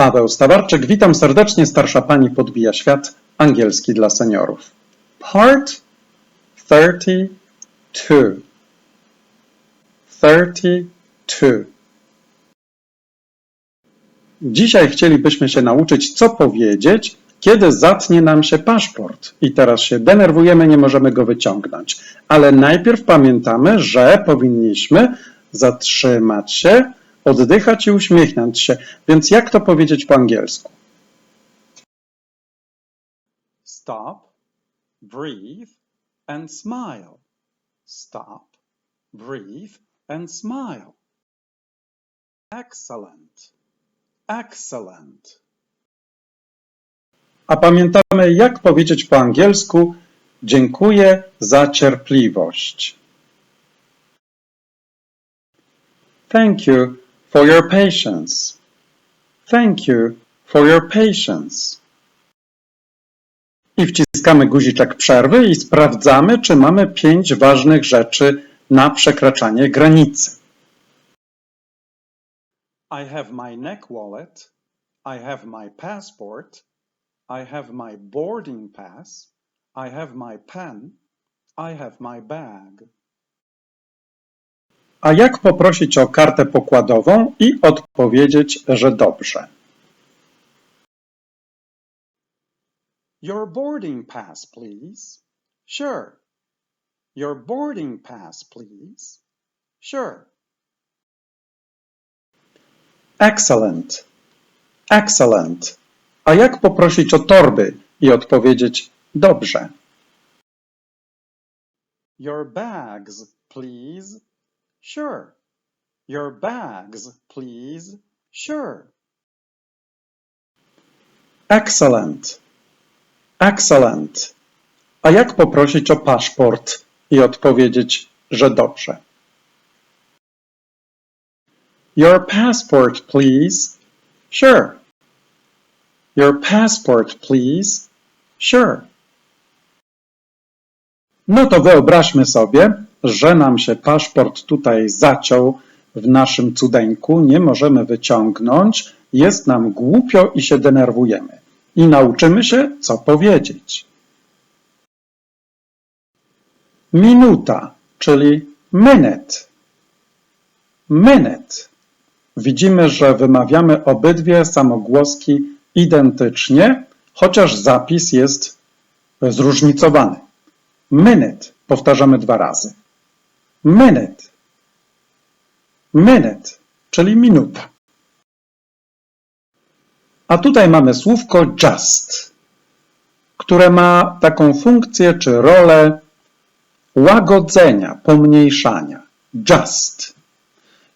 Paweł Stawarczyk, witam serdecznie, starsza pani podbija świat, angielski dla seniorów. Part 32 32 Dzisiaj chcielibyśmy się nauczyć, co powiedzieć, kiedy zatnie nam się paszport. I teraz się denerwujemy, nie możemy go wyciągnąć. Ale najpierw pamiętamy, że powinniśmy zatrzymać się, oddychać i uśmiechnąć się. Więc jak to powiedzieć po angielsku? Stop, breathe and smile. Stop, breathe and smile. Excellent. Excellent. A pamiętamy, jak powiedzieć po angielsku dziękuję za cierpliwość. Thank you for your patience. Thank you for your patience. I wciskamy guziczek przerwy i sprawdzamy, czy mamy pięć ważnych rzeczy na przekraczanie granicy. I have my neck wallet. I have my passport. I have my boarding pass. I have my pen. I have my bag. A jak poprosić o kartę pokładową i odpowiedzieć, że dobrze? Your boarding pass, please. Sure. Your boarding pass, please. Sure. Excellent. Excellent. A jak poprosić o torby i odpowiedzieć dobrze? Your bags, please. Sure. Your bags, please. Sure. Excellent. Excellent. A jak poprosić o paszport i odpowiedzieć, że dobrze? Your passport, please. Sure. Your passport, please. Sure. No to wyobraźmy sobie, że nam się paszport tutaj zaciął w naszym cudeńku, nie możemy wyciągnąć, jest nam głupio i się denerwujemy. I nauczymy się, co powiedzieć. Minuta, czyli minute. Minute. Widzimy, że wymawiamy obydwie samogłoski identycznie, chociaż zapis jest zróżnicowany. Minute powtarzamy dwa razy. Minute. Minute, czyli minuta. A tutaj mamy słówko just, które ma taką funkcję czy rolę łagodzenia, pomniejszania. Just.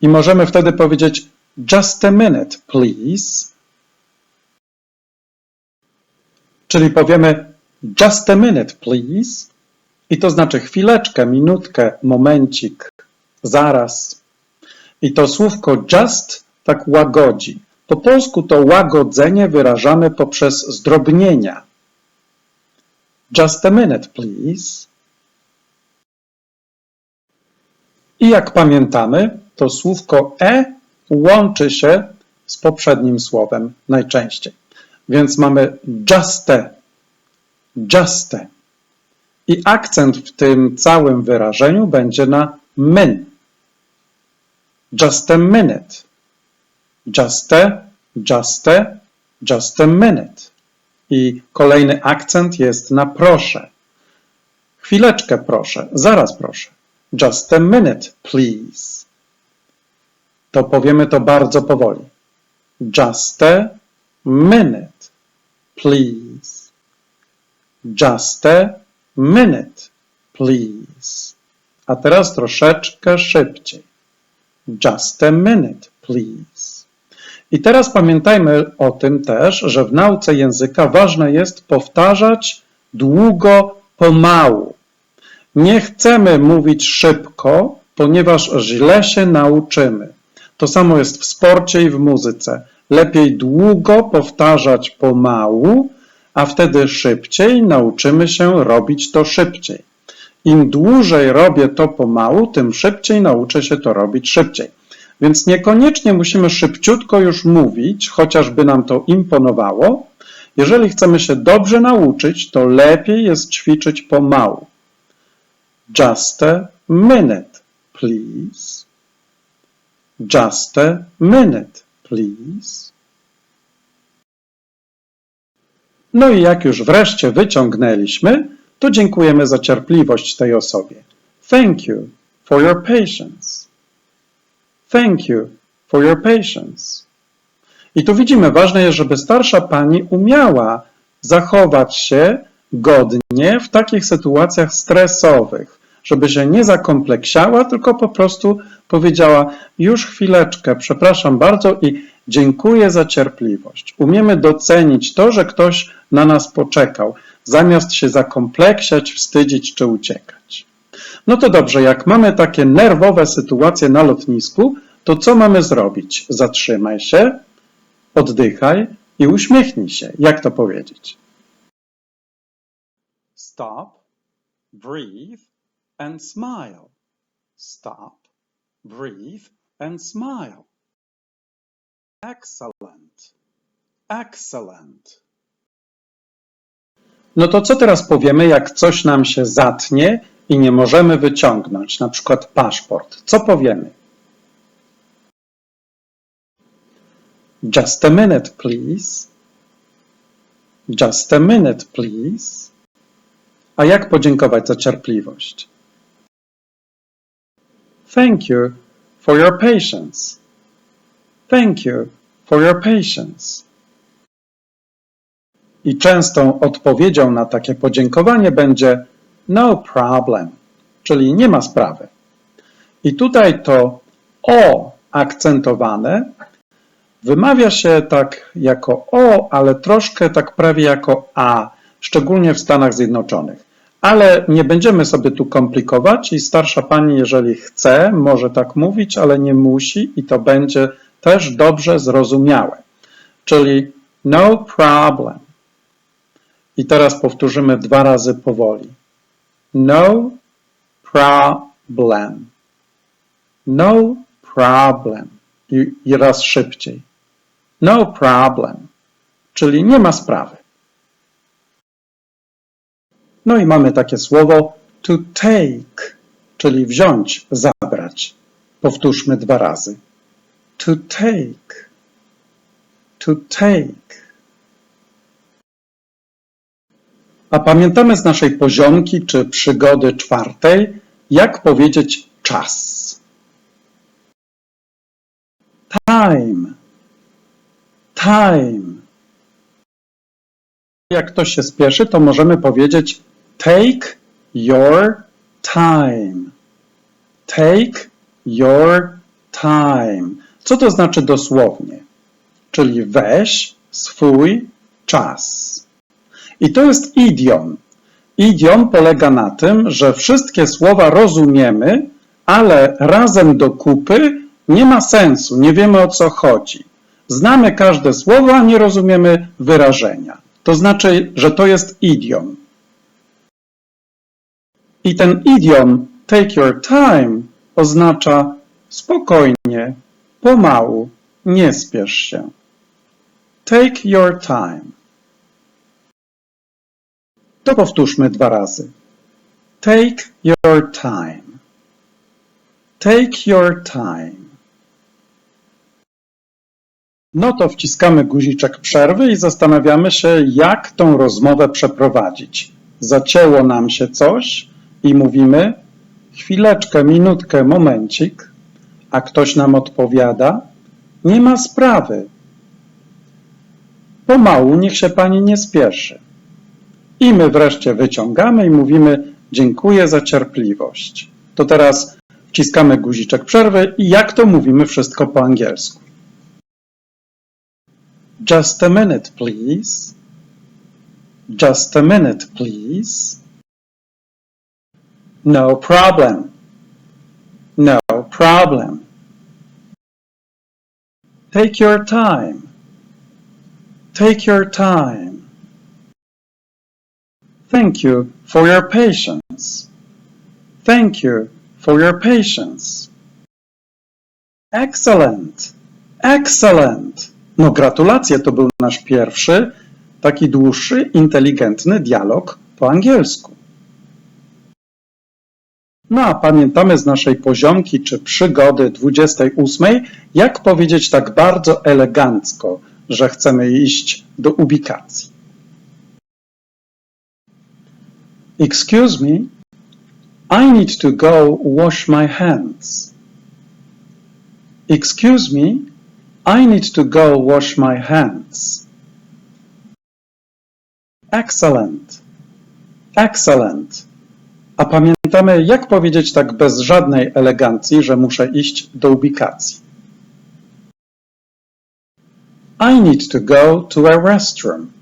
I możemy wtedy powiedzieć just a minute, please. Czyli powiemy just a minute, please. I to znaczy chwileczkę, minutkę, momencik, zaraz. I to słówko just tak łagodzi. Po polsku to łagodzenie wyrażamy poprzez zdrobnienia. Just a minute, please. I jak pamiętamy, to słówko e łączy się z poprzednim słowem najczęściej. Więc mamy juste, juste. I akcent w tym całym wyrażeniu będzie na min. Just a minute. Just a, just a, just a minute. I kolejny akcent jest na proszę. Chwileczkę proszę, zaraz proszę. Just a minute, please. To powiemy to bardzo powoli. Just a minute, please. Just a minute, please. A teraz troszeczkę szybciej. Just a minute, please. I teraz pamiętajmy o tym też, że w nauce języka ważne jest powtarzać długo, pomału. Nie chcemy mówić szybko, ponieważ źle się nauczymy. To samo jest w sporcie i w muzyce. Lepiej długo powtarzać pomału, a wtedy szybciej nauczymy się robić to szybciej. Im dłużej robię to pomału, tym szybciej nauczę się to robić szybciej. Więc niekoniecznie musimy szybciutko już mówić, chociażby nam to imponowało. Jeżeli chcemy się dobrze nauczyć, to lepiej jest ćwiczyć pomału. Just a minute, please. Just a minute, please. No i jak już wreszcie wyciągnęliśmy, to dziękujemy za cierpliwość tej osobie. Thank you for your patience. Thank you for your patience. I tu widzimy, ważne jest, żeby starsza pani umiała zachować się godnie w takich sytuacjach stresowych, żeby się nie zakompleksiała, tylko po prostu powiedziała: Już chwileczkę, przepraszam bardzo i dziękuję za cierpliwość. Umiemy docenić to, że ktoś na nas poczekał, zamiast się zakompleksiać, wstydzić czy uciekać. No to dobrze, jak mamy takie nerwowe sytuacje na lotnisku, to co mamy zrobić? Zatrzymaj się, oddychaj i uśmiechnij się. Jak to powiedzieć? Stop, breathe and smile. Stop, breathe and smile. Excellent. Excellent. No to co teraz powiemy, jak coś nam się zatnie i nie możemy wyciągnąć, na przykład paszport? Co powiemy? Just a minute, please. Just a minute, please. A jak podziękować za cierpliwość? Thank you for your patience. Thank you for your patience. I częstą odpowiedzią na takie podziękowanie będzie no problem, czyli nie ma sprawy. I tutaj to o akcentowane wymawia się tak jako o, ale troszkę tak prawie jako a, szczególnie w Stanach Zjednoczonych. Ale nie będziemy sobie tu komplikować i starsza pani, jeżeli chce, może tak mówić, ale nie musi i to będzie też dobrze zrozumiałe. Czyli no problem. I teraz powtórzymy dwa razy powoli. No problem. No problem. I, i raz szybciej. No problem. Czyli nie ma sprawy. No i mamy takie słowo to take, czyli wziąć, zabrać. Powtórzmy dwa razy. To take. To take. A pamiętamy z naszej poziomki czy przygody czwartej, jak powiedzieć czas. Time. Time. Jak ktoś się spieszy, to możemy powiedzieć take your time. Take your time. Co to znaczy dosłownie? Czyli weź swój czas. I to jest idiom. Idiom polega na tym, że wszystkie słowa rozumiemy, ale razem do kupy nie ma sensu, nie wiemy o co chodzi. Znamy każde słowo, a nie rozumiemy wyrażenia. To znaczy, że to jest idiom. I ten idiom take your time oznacza spokojnie, pomału, nie spiesz się. Take your time. To powtórzmy dwa razy. Take your time. Take your time. No to wciskamy guziczek przerwy i zastanawiamy się, jak tą rozmowę przeprowadzić. Zacięło nam się coś i mówimy chwileczkę, minutkę, momencik, a ktoś nam odpowiada, nie ma sprawy. Pomału, niech się pani nie spieszy. I my wreszcie wyciągamy i mówimy dziękuję za cierpliwość. To teraz wciskamy guziczek przerwy i jak to mówimy wszystko po angielsku. Just a minute, please. Just a minute, please. No problem. Problem. Take your time. Take your time. Thank you for your patience. Thank you for your patience. Excellent. Excellent. No gratulacje, to był nasz pierwszy, taki dłuższy, inteligentny dialog po angielsku. No a pamiętamy z naszej poziomki czy przygody 28, jak powiedzieć tak bardzo elegancko, że chcemy iść do ubikacji. Excuse me, I need to go wash my hands. Excuse me, I need to go wash my hands. Excellent. Excellent. A pamiętamy, jak powiedzieć tak bez żadnej elegancji, że muszę iść do ubikacji. I need to go to a restroom.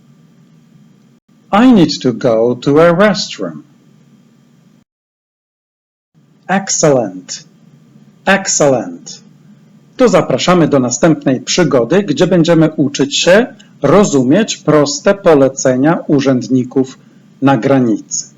I need to go to a restroom. Excellent. Excellent. To zapraszamy do następnej przygody, gdzie będziemy uczyć się rozumieć proste polecenia urzędników na granicy.